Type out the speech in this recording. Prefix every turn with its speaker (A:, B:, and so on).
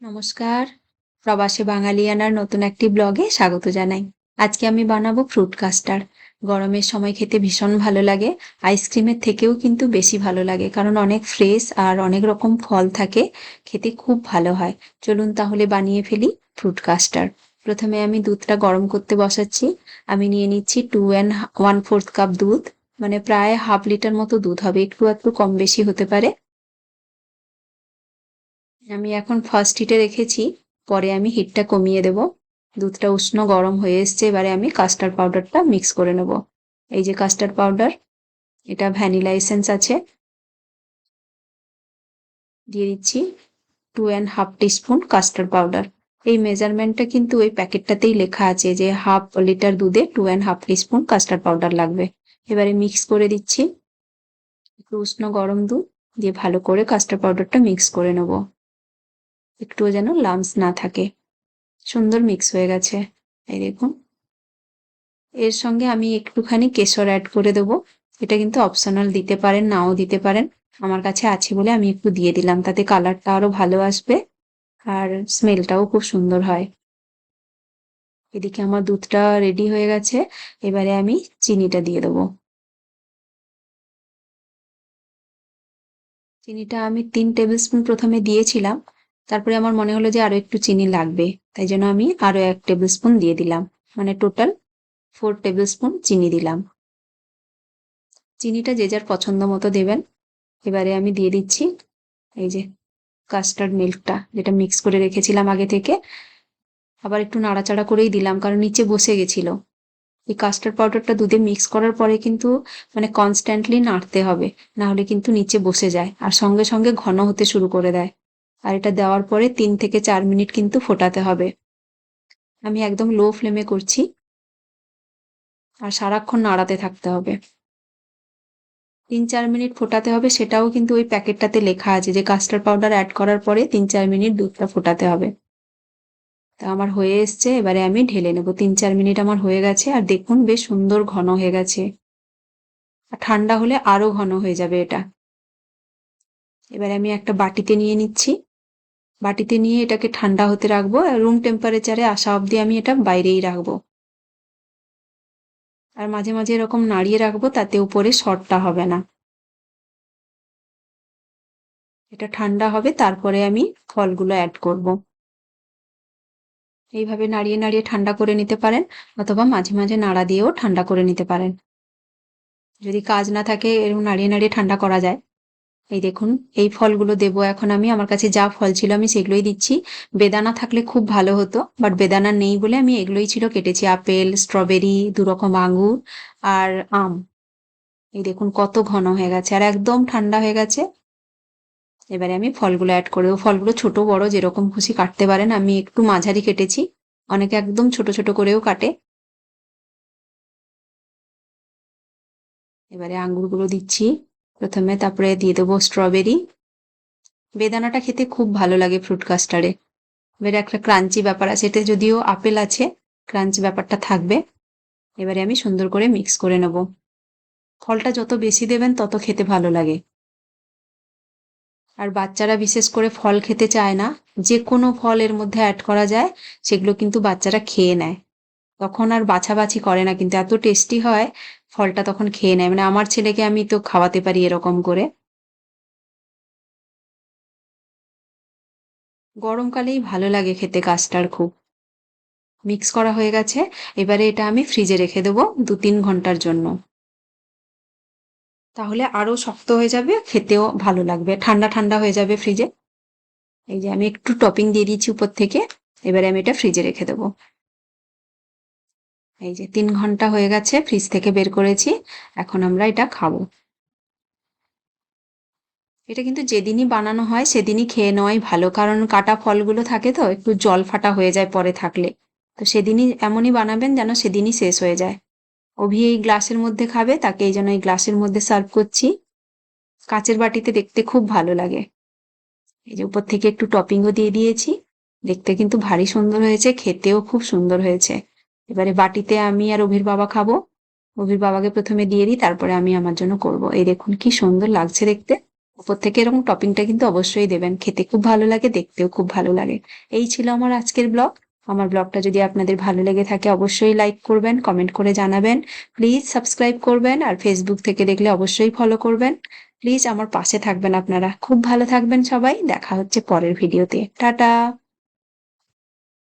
A: নমস্কার। প্রবাসী বাঙালিয়ানার নতুন একটি ব্লগে স্বাগত জানাই। আজকে আমি বানাবো ফ্রুট কাস্টার্ড গরমের সময় খেতে ভীষণ ভালো লাগে। আইসক্রিমের থেকেও কিন্তু বেশি ভালো লাগে, কারণ অনেক ফ্রেশ আর অনেক রকম ফল থাকে। খেতে খুব ভালো হয়। চলুন তাহলে বানিয়ে ফেলি ফ্রুট কাস্টার্ড প্রথমে আমি দুধটা গরম করতে বসাচ্ছি। আমি নিয়ে নিচ্ছি two and one fourth cup দুধ। মানে প্রায় হাফ লিটার মতো দুধ হবে। একটু একটু কম বেশি হতে পারে। আমি এখন ফার্স্ট হিটে রেখেছি, পরে আমি হিটটা কমিয়ে দেব। দুধটা উষ্ণ গরম হয়ে এসছে, এবারে আমি কাস্টার্ড পাউডারটা মিক্স করে নেব। এই যে কাস্টার্ড পাউডার এটা ভ্যানিলা এসেন্স আছে। দিয়ে দিচ্ছি two and half teaspoon custard powder এই মেজারমেন্টটা কিন্তু ওই প্যাকেটটাতেই লেখা আছে যে হাফ লিটার দুধে two and half teaspoon custard powder লাগবে। এবারে মিক্স করে দিচ্ছি। একটু উষ্ণ গরম দুধ দিয়ে ভালো করে কাস্টার্ড পাউডারটা মিক্স করে নেব। একটুও যেন লামস না থাকে। সুন্দর মিক্স হয়ে গেছে। এই দেখুন। এর সঙ্গে আমি একটুখানি কেশর অ্যাড করে দেব। এটা কিন্তু অপশনাল দিতে পারেন, নাও দিতে পারেন। আমার কাছে আছে বলে আমি একটু দিয়ে দিলাম। তাতে কালারটা আরও ভালো আসবে আর স্মেলটাও খুব সুন্দর হয়। এদিকে আমার দুধটা রেডি হয়ে গেছে। এবারে আমি চিনিটা দিয়ে দেবো। চিনিটা আমি তিন টেবিল স্পুন প্রথমে দিয়েছিলাম। তারপরে আমার মনে হলো যে আরও একটু চিনি লাগবে, তাই জন্য আমি আরও এক টেবিল স্পুন দিয়ে দিলাম। মানে টোটাল ফোর টেবিল স্পুন চিনি দিলাম। চিনিটা যে যার পছন্দ মতো দেবেন। এবারে আমি দিয়ে দিচ্ছি এই যে কাস্টার্ড মিল্কটা যেটা মিক্স করে রেখেছিলাম আগে থেকে। আবার একটু নাড়াচাড়া করেই দিলাম, কারণ নিচে বসে গেছিল। এই কাস্টার্ড পাউডারটা দুধে মিক্স করার পরে কিন্তু মানে কনস্ট্যান্টলি নাড়তে হবে, না হলে কিন্তু নিচে বসে যায়, আর সঙ্গে সঙ্গে ঘন হতে শুরু করে দেয়। আর এটা দেওয়ার পরে তিন থেকে চার মিনিট কিন্তু ফোটাতে হবে। আমি একদম লো ফ্লেমে করছি। আর সারাক্ষণ নাড়াতে থাকতে হবে। তিন চার মিনিট ফোটাতে হবে, সেটাও কিন্তু ওই প্যাকেটটাতে লেখা আছে যে কাস্টার্ড পাউডার অ্যাড করার পরে তিন চার মিনিট দুধটা ফোটাতে হবে। তা আমার হয়ে এসছে, এবারে আমি ঢেলে নেব। তিন চার মিনিট আমার হয়ে গেছে, আর দেখুন বেশ সুন্দর ঘন হয়ে গেছে। আর ঠান্ডা হলে আরও ঘন হয়ে যাবে এটা। এবারে আমি একটা বাটিতে নিয়ে নিচ্ছি। বাটিতে নিয়ে এটাকে ঠান্ডা হতে রাখব রুম টেম্পারেচারে আসা অবধি আমি এটা বাইরেই রাখব। আর মাঝে মাঝে এরকম নাড়িয়ে রাখব তাতে উপরে শর্টটা হবে না। এটা ঠান্ডা হবে, তারপরে আমি ফলগুলো অ্যাড করব। এইভাবে নাড়িয়ে নাড়িয়ে ঠান্ডা করে নিতে পারেন অথবা মাঝে মাঝে নাড়া দিয়েও ঠান্ডা করে নিতে পারেন। যদি কাজ না থাকে এরকম নাড়িয়ে নাড়িয়ে ঠান্ডা করা যায়। এই দেখুন, এই ফলগুলো দেবো। এখন আমি, আমার কাছে যা ফল ছিল আমি সেগুলোই দিচ্ছি। বেদানা থাকলে খুব ভালো হতো বাট বেদানা নেই বলে আমি এগুলোই ছিল কেটেছি। আপেল স্ট্রবেরি দু রকম আঙুর আর আম। এই দেখুন, কত ঘন হয়ে গেছে আর একদম ঠান্ডা হয়ে গেছে। এবারে আমি ফলগুলো অ্যাড করে দেবো। ফলগুলো ছোট, বড়, যেরকম খুশি কাটতে পারেন। আমি একটু মাঝারি কেটেছি। অনেকে একদম ছোট ছোট করেও কাটে। এবারে আঙ্গুরগুলো দিচ্ছি। প্রথমে তারপরে দিয়ে দেবো স্ট্রবেরি বেদানাটা খেতে খুব ভালো লাগে ফ্রুট কাস্টার্ডে এবারে একটা ক্রাঞ্চি ব্যাপার আছে, এতে যদিও আপেল আছে ক্রাঞ্চি ব্যাপারটা থাকবে। এবারে আমি সুন্দর করে মিক্স করে নেব। ফলটা যত বেশি দেবেন, তত খেতে ভালো লাগে। আর বাচ্চারা বিশেষ করে ফল খেতে চায় না যে কোনো ফল এর মধ্যে অ্যাড করা যায়, সেগুলো কিন্তু বাচ্চারা খেয়ে নেয়। তখন আর বাছাবাছি করে না, কিন্তু এত টেস্টি হয় ফলটা তখন খেয়ে নেয়। মানে আমার ছেলেকে আমি তো খাওয়াতে পারি এরকম করে। গরমকালেই ভালো লাগে খেতে কাস্টার্ড খুব। মিক্স করা হয়ে গেছে। এবারে এটা আমি ফ্রিজে রেখে দেবো দু তিন ঘণ্টার জন্য। তাহলে আরও শক্ত হয়ে যাবে, খেতেও ভালো লাগবে। ঠান্ডা ঠান্ডা হয়ে যাবে ফ্রিজে। এই যে আমি একটু টপিং দিয়ে দিয়েছি উপর থেকে। এবারে আমি এটা ফ্রিজে রেখে দেবো। এই যে তিন ঘণ্টা হয়ে গেছে ফ্রিজ থেকে বের করেছি, এখন আমরা এটা খাব। এটা কিন্তু যেদিনই বানানো হয়, সেদিনই খেয়ে নেওয়াই ভালো, কারণ কাটা ফলগুলো থাকে তো, একটু জল ফাটা হয়ে যায় পরে থাকলে। তো সেদিনই এমনই বানাবেন যেন সেদিনই শেষ হয়ে যায়। অভি এই গ্লাসের মধ্যে খাবে, তাকে এই জন্য এই গ্লাসের মধ্যে সার্ভ করছি। কাচের বাটিতে দেখতে খুব ভালো লাগে। এই যে উপর থেকে একটু টপিংও দিয়ে দিয়েছি। দেখতে কিন্তু ভারী সুন্দর হয়েছে, খেতেও খুব সুন্দর হয়েছে। এবারে বাটিতে আমি আর অভির বাবা খাব। অভির বাবাকে প্রথমে দিয়ে দিই, তারপরে আমি আমার জন্য করব। এই দেখুন কি সুন্দর লাগছে দেখতে। উপর থেকে এরকম টপিংটা কিন্তু অবশ্যই দেবেন। খেতে খুব ভালো লাগে, দেখতেও খুব ভালো লাগে। এই ছিল আমার আজকের ব্লগ। আমার ব্লগটা যদি আপনাদের ভালো লেগে থাকে, অবশ্যই লাইক করবেন, কমেন্ট করে জানাবেন। প্লিজ সাবস্ক্রাইব করবেন আর ফেসবুক থেকে দেখলে অবশ্যই ফলো করবেন। প্লিজ আমার পাশে থাকবেন আপনারা। খুব ভালো থাকবেন সবাই। দেখা হচ্ছে পরের ভিডিওতে। টাটা!